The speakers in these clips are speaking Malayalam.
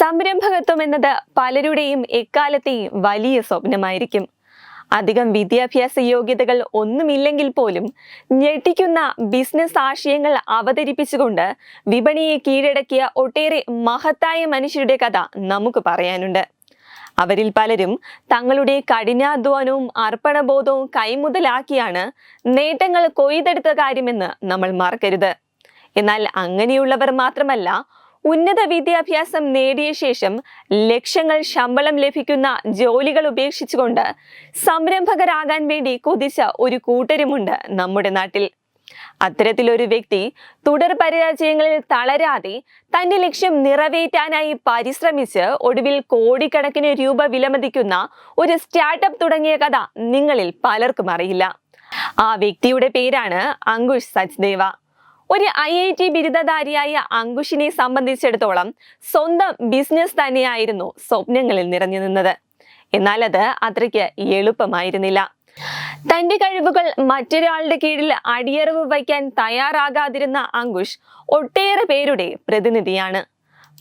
സംരംഭകത്വം എന്നത് പലരുടെയും എക്കാലത്തെയും വലിയ സ്വപ്നമായിരിക്കും. അധികം വിദ്യാഭ്യാസ യോഗ്യതകൾ ഒന്നുമില്ലെങ്കിൽ പോലും ഞെട്ടിക്കുന്ന ബിസിനസ് ആശയങ്ങൾ അവതരിപ്പിച്ചുകൊണ്ട് വിപണിയെ കീഴടക്കിയ ഒട്ടേറെ മഹത്തായ മനുഷ്യരുടെ കഥ നമുക്ക് പറയാനുണ്ട്. അവരിൽ പലരും തങ്ങളുടെ കഠിനാധ്വാനവും അർപ്പണബോധവും കൈമുതലാക്കിയാണ് നേട്ടങ്ങൾ കൊയ്തെടുത്ത കാര്യമെന്ന് നമ്മൾ മറക്കരുത്. എന്നാൽ അങ്ങനെയുള്ളവർ മാത്രമല്ല ഉന്നത വിദ്യാഭ്യാസം നേടിയ ശേഷം ലക്ഷങ്ങൾ ശമ്പളം ലഭിക്കുന്ന ജോലികൾ ഉപേക്ഷിച്ചുകൊണ്ട് സംരംഭകരാകാൻ വേണ്ടി കൊതിച്ച ഒരു കൂട്ടരുമുണ്ട് നമ്മുടെ നാട്ടിൽ. അത്തരത്തിലൊരു വ്യക്തി തുടർ പരാജയങ്ങളിൽ തളരാതെ തന്റെ ലക്ഷ്യം നിറവേറ്റാനായി പരിശ്രമിച്ച് ഒടുവിൽ കോടിക്കണക്കിന് രൂപ വിലമതിക്കുന്ന ഒരു സ്റ്റാർട്ടപ്പ് തുടങ്ങിയ കഥ നിങ്ങളിൽ പലർക്കും അറിയില്ല. ആ വ്യക്തിയുടെ പേരാണ് അങ്കുഷ് സച്ദേവ ഒരു ഐ ഐ ടി ബിരുദധാരിയായ അങ്കുഷിനെ സംബന്ധിച്ചിടത്തോളം സ്വന്തം ബിസിനസ് തന്നെയായിരുന്നു സ്വപ്നങ്ങളിൽ നിറഞ്ഞു നിന്നത്. എന്നാൽ അത് അത്രയ്ക്ക് എളുപ്പമായിരുന്നില്ല. തന്റെ കഴിവുകൾ മറ്റൊരാളുടെ കീഴിൽ അടിയറവ് വയ്ക്കാൻ തയ്യാറാകാതിരുന്ന അങ്കുഷ് ഒട്ടേറെ പേരുടെ പ്രതിനിധിയാണ്.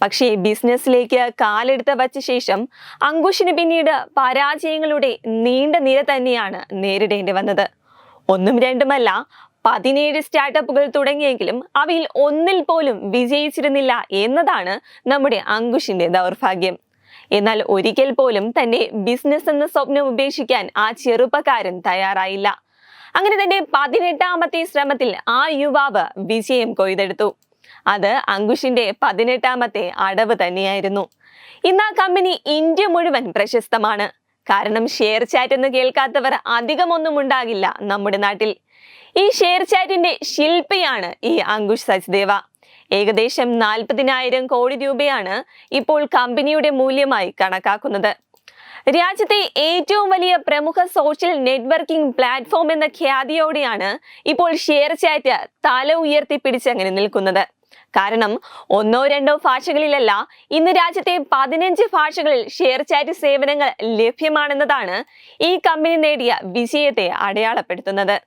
പക്ഷേ ബിസിനസ്സിലേക്ക് കാലെടുത്ത് വച്ച ശേഷം അങ്കുഷിന് പിന്നീട് പരാജയങ്ങളുടെ നീണ്ട നിര തന്നെയാണ് നേരിടേണ്ടി വന്നത്. ഒന്നും രണ്ടുമല്ല. പതിനേഴ് സ്റ്റാർട്ടപ്പുകൾ തുടങ്ങിയെങ്കിലും അവയിൽ ഒന്നിൽ പോലും വിജയിച്ചിരുന്നില്ല എന്നതാണ് നമ്മുടെ അങ്കുഷിന്റെ ദൗർഭാഗ്യം. എന്നാൽ ഒരിക്കൽ പോലും തന്റെ ബിസിനസ് എന്ന സ്വപ്നം ഉപേക്ഷിക്കാൻ ആ ചെറുപ്പക്കാരൻ തയ്യാറായില്ല. അങ്ങനെ തന്റെ പതിനെട്ടാമത്തെ ശ്രമത്തിൽ ആ യുവാവ് വിജയം കൊയ്തെടുത്തു. അത് അങ്കുഷിന്റെ പതിനെട്ടാമത്തെ അടവ് തന്നെയായിരുന്നു. ഇന്ന് ആ കമ്പനി ഇന്ത്യ മുഴുവൻ പ്രശസ്തമാണ്. കാരണം ഷെയർ ചാറ്റ് എന്ന് കേൾക്കാത്തവർ അധികമൊന്നും ഉണ്ടാകില്ല നമ്മുടെ നാട്ടിൽ. ഈ ഷെയർ ചാറ്റിന്റെ ശില്പിയാണ് ഈ അങ്കുഷ് സച്ദേവ ഏകദേശം നാൽപ്പതിനായിരം കോടി രൂപയാണ് ഇപ്പോൾ കമ്പനിയുടെ മൂല്യമായി കണക്കാക്കുന്നത്. രാജ്യത്തെ ഏറ്റവും വലിയ പ്രമുഖ സോഷ്യൽ നെറ്റ്വർക്കിംഗ് പ്ലാറ്റ്ഫോം എന്ന ഖ്യാതിയോടെയാണ് ഇപ്പോൾ ഷെയർ ചാറ്റ് തല ഉയർത്തി പിടിച്ചങ്ങനെ നിൽക്കുന്നത്. കാരണം ഒന്നോ രണ്ടോ ഭാഷകളിലല്ല ഇന്ന് രാജ്യത്തെ പതിനഞ്ച് ഭാഷകളിൽ ഷെയർ ചാറ്റ് സേവനങ്ങൾ ലഭ്യമാണെന്നതാണ് ഈ കമ്പനി നേടിയ വിജയത്തെ അടയാളപ്പെടുത്തുന്നത്.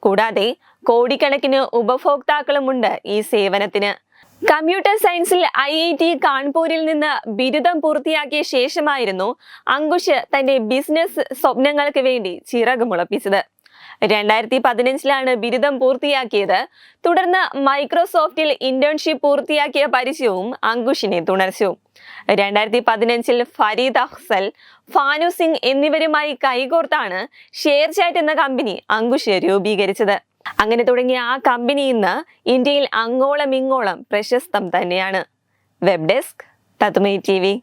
കൂടാതെ കോടിക്കണക്കിന് ഉപഭോക്താക്കളുമുണ്ട് ഈ സേവനത്തിന്. കമ്പ്യൂട്ടർ സയൻസിൽ ഐ ഐ ടി കാൺപൂരിൽ നിന്ന് ബിരുദം പൂർത്തിയാക്കിയ ശേഷമായിരുന്നു അങ്കുഷ് തന്റെ ബിസിനസ് സ്വപ്നങ്ങൾക്ക് വേണ്ടി ചിറകുമുളപ്പിച്ചത്. രണ്ടായിരത്തി പതിനഞ്ചിലാണ് ബിരുദം പൂർത്തിയാക്കിയത്. തുടർന്ന് മൈക്രോസോഫ്റ്റിൽ ഇന്റേൺഷിപ്പ് പൂർത്തിയാക്കിയ പരിചയവും അങ്കുഷിനെ തുണച്ചു രണ്ടായിരത്തി പതിനഞ്ചിൽ ഫരീദ് അഹ്സൽ ഫാനു സിംഗ് എന്നിവരുമായി കൈകോർത്താണ് ഷെയർ ചാറ്റ് എന്ന കമ്പനി അങ്കുഷ് രൂപീകരിച്ചത്. അങ്ങനെ തുടങ്ങിയ ആ കമ്പനി ഇന്ന് ഇന്ത്യയിൽ അങ്ങോളം ഇങ്ങോളം പ്രശസ്തം തന്നെയാണ്. വെബ് ഡെസ്ക് തത്തുമൈ ടി